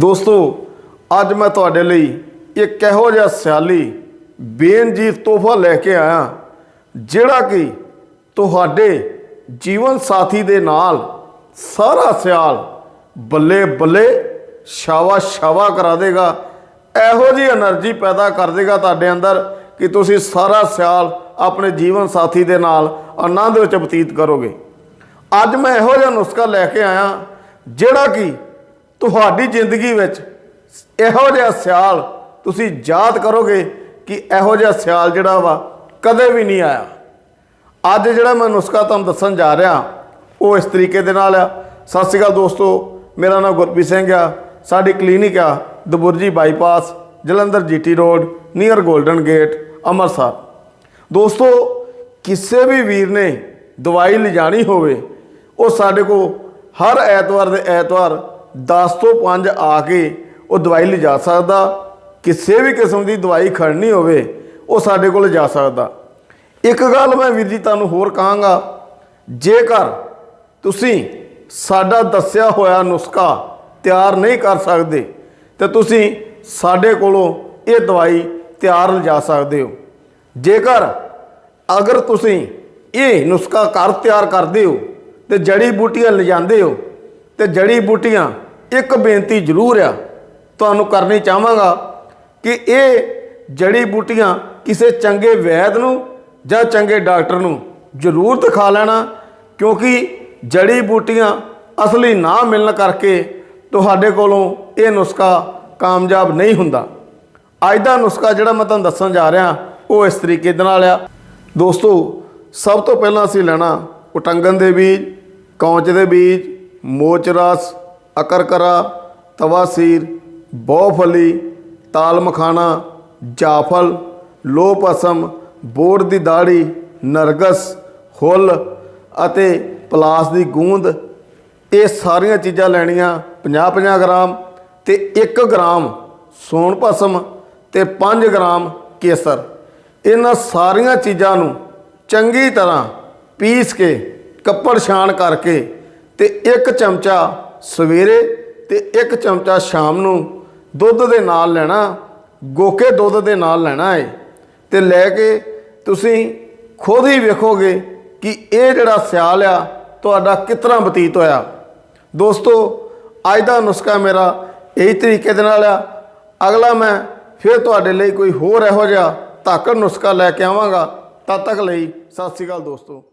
ਦੋਸਤੋ, ਅੱਜ ਮੈਂ ਤੁਹਾਡੇ ਲਈ ਇੱਕ ਇਹੋ ਜਿਹਾ ਸਿਆਲੀ ਬੇਨਜੀਤ ਤੋਹਫਾ ਲੈ ਕੇ ਆਇਆ, ਜਿਹੜਾ ਕਿ ਤੁਹਾਡੇ ਜੀਵਨ ਸਾਥੀ ਦੇ ਨਾਲ ਸਾਰਾ ਸਿਆਲ ਬੱਲੇ ਬੱਲੇ ਸ਼ਾਵਾ ਸ਼ਾਵਾ ਕਰਾ ਦੇਗਾ, ਇਹੋ ਜੀ એનર્ਜੀ ਪੈਦਾ ਕਰ ਦੇਗਾ ਤੁਹਾਡੇ ਅੰਦਰ ਕਿ ਤੁਸੀਂ ਸਾਰਾ ਸਿਆਲ ਆਪਣੇ ਜੀਵਨ ਸਾਥੀ ਦੇ ਨਾਲ ਆਨੰਦ ਵਿੱਚ ਬਤੀਤ ਕਰੋਗੇ। ਅੱਜ ਮੈਂ ਇਹੋ ਜਿਹਾ ਨੁਸਖਾ ਲੈ ਕੇ ਆਇਆ, ਜਿਹੜਾ ਕਿ ਤੁਹਾਡੀ ਜ਼ਿੰਦਗੀ ਵਿੱਚ ਇਹੋ ਜਿਹਾ ਸਿਆਲ ਤੁਸੀਂ ਯਾਦ ਕਰੋਗੇ ਕਿ ਇਹੋ ਜਿਹਾ ਸਿਆਲ ਜਿਹੜਾ ਵਾ ਕਦੇ ਵੀ ਨਹੀਂ ਆਇਆ। ਅੱਜ ਜਿਹੜਾ ਮੈਂ ਨੁਸਖਾ ਤੁਹਾਨੂੰ ਦੱਸਣ ਜਾ ਰਿਹਾ, ਉਹ ਇਸ ਤਰੀਕੇ ਦੇ ਨਾਲ ਆ। ਸਤਿ ਸ਼੍ਰੀ ਅਕਾਲ ਦੋਸਤੋ, ਮੇਰਾ ਨਾਮ ਗੁਰਪ੍ਰੀਤ ਸਿੰਘ ਆ। ਸਾਡੀ ਕਲੀਨਿਕ ਆ Dabburji bypass, Jalandhar GT road, near golden gate, Amritsar. ਦੋਸਤੋ, ਕਿਸੇ ਵੀ ਵੀਰ ਨੇ ਦਵਾਈ ਲਿਜਾਣੀ ਹੋਵੇ, ਉਹ ਸਾਡੇ ਕੋ ਹਰ ਐਤਵਾਰ ਦੇ ਐਤਵਾਰ 10 ਤੋਂ 5 ਆ ਕੇ ਉਹ ਦਵਾਈ ਲਿਜਾ ਸਕਦਾ, ਕਿਸੇ ਵੀ ਕਿਸਮ ਦੀ ਦਵਾਈ ਖੜਨੀ ਹੋਵੇ, ਉਹ ਸਾਡੇ ਕੋਲ ਜਾ ਸਕਦਾ। ਇੱਕ ਗੱਲ ਮੈਂ ਵੀਰ ਜੀ ਤੁਹਾਨੂੰ ਹੋਰ ਕਹਾਂਗਾ, ਜੇਕਰ ਤੁਸੀਂ ਸਾਡਾ ਦੱਸਿਆ ਹੋਇਆ ਨੁਸਖਾ ਤਿਆਰ ਨਹੀਂ ਕਰ ਸਕਦੇ, ਤੇ ਤੁਸੀਂ ਸਾਡੇ ਕੋਲੋਂ ਇਹ ਦਵਾਈ ਤਿਆਰ ਲਿਜਾ ਸਕਦੇ ਹੋ। ਜੇਕਰ ਅਗਰ ਤੁਸੀਂ ਇਹ ਨੁਸਖਾ ਘਰ ਤਿਆਰ ਕਰਦੇ ਹੋ, ਤੇ ਜੜੀ ਬੂਟੀਆਂ ਲਿਜਾਂਦੇ ਹੋ, ਤੇ ਜੜੀ ਬੂਟੀਆਂ ਇੱਕ ਬੇਨਤੀ ਜ਼ਰੂਰ ਆ, ਤੁਹਾਨੂੰ ਕਰਨੀ ਚਾਹਾਂਗਾ ਕਿ ਇਹ ਜੜੀ ਬੂਟੀਆਂ ਕਿਸੇ ਚੰਗੇ ਵੈਦ ਨੂੰ ਜਾਂ ਚੰਗੇ ਡਾਕਟਰ ਨੂੰ ਜ਼ਰੂਰ ਦਿਖਾ ਲੈਣਾ, ਕਿਉਂਕਿ ਜੜੀ ਬੂਟੀਆਂ ਅਸਲੀ ਨਾ ਮਿਲਣ ਕਰਕੇ ਤੁਹਾਡੇ ਕੋਲੋਂ ਇਹ ਨੁਸਖਾ ਕਾਮਯਾਬ ਨਹੀਂ ਹੁੰਦਾ। ਅੱਜ ਦਾ ਨੁਸਖਾ ਜਿਹੜਾ ਮੈਂ ਤੁਹਾਨੂੰ ਦੱਸਣ ਜਾ ਰਿਹਾ, ਉਹ ਇਸ ਤਰੀਕੇ ਦੇ ਨਾਲ ਆ। ਦੋਸਤੋ, ਸਭ ਤੋਂ ਪਹਿਲਾਂ ਅਸੀਂ ਲੈਣਾ ਉਟੰਗਨ ਦੇ ਬੀਜ, ਕੌਂਚ ਦੇ ਬੀਜ, ਮੋਚ ਰਸ ਅਕਰਕਰਾ ਤਵਾਸੀਰ ਬਹੁਫਲੀ ਤਾਲ ਮਖਾਣਾ, ਜਾਫਲ ਲੋਪਸਮ ਬੋਰ ਦੀ ਦਾੜੀ, ਨਰਗਸ, ਹੁੱਲ ਅਤੇ ਪਲਾਸ ਦੀ ਗੂੰਦ, ਇਹ ਸਾਰੀਆਂ ਚੀਜ਼ਾਂ ਲੈਣੀਆਂ 50-50 ਗ੍ਰਾਮ ਤੇ 1 ਗ੍ਰਾਮ ਸੋਨ ਭਸਮ ਤੇ 5 ਗ੍ਰਾਮ ਕੇਸਰ। ਇਹਨਾਂ ਸਾਰੀਆਂ ਚੀਜ਼ਾਂ ਨੂੰ ਚੰਗੀ ਤਰ੍ਹਾਂ ਪੀਸ ਕੇ, ਕੱਪੜ ਛਾਣ ਕਰਕੇ ਤੇ ਇੱਕ ਚਮਚਾ ਸਵੇਰੇ ਤੇ ਇੱਕ ਚਮਚਾ ਸ਼ਾਮ ਨੂੰ ਦੁੱਧ ਦੇ ਨਾਲ ਲੈਣਾ, ਗੋਕੇ ਦੁੱਧ ਦੇ ਨਾਲ ਲੈਣਾ ਏ। ਤੇ ਲੈ ਕੇ ਤੁਸੀਂ ਖੁਦ ਹੀ ਵੇਖੋਗੇ ਕਿ ਇਹ ਜਿਹੜਾ ਸਿਆਲ ਆ, ਤੁਹਾਡਾ ਕਿਤਨਾ ਬਤੀਤ ਹੋਇਆ। ਦੋਸਤੋ, ਅੱਜ ਦਾ ਨੁਸਖਾ ਮੇਰਾ ਇਹੀ ਤਰੀਕੇ ਦੇ ਨਾਲ ਆ। ਅਗਲਾ ਮੈਂ ਫਿਰ ਤੁਹਾਡੇ ਲਈ ਕੋਈ ਹੋਰ ਇਹੋ ਜਿਹਾ ਧਾਕੜ ਨੁਸਖਾ ਲੈ ਕੇ ਆਵਾਂਗਾ। ਤਦ ਤੱਕ ਲਈ ਸਤਿ ਸ਼੍ਰੀ ਅਕਾਲ ਦੋਸਤੋ।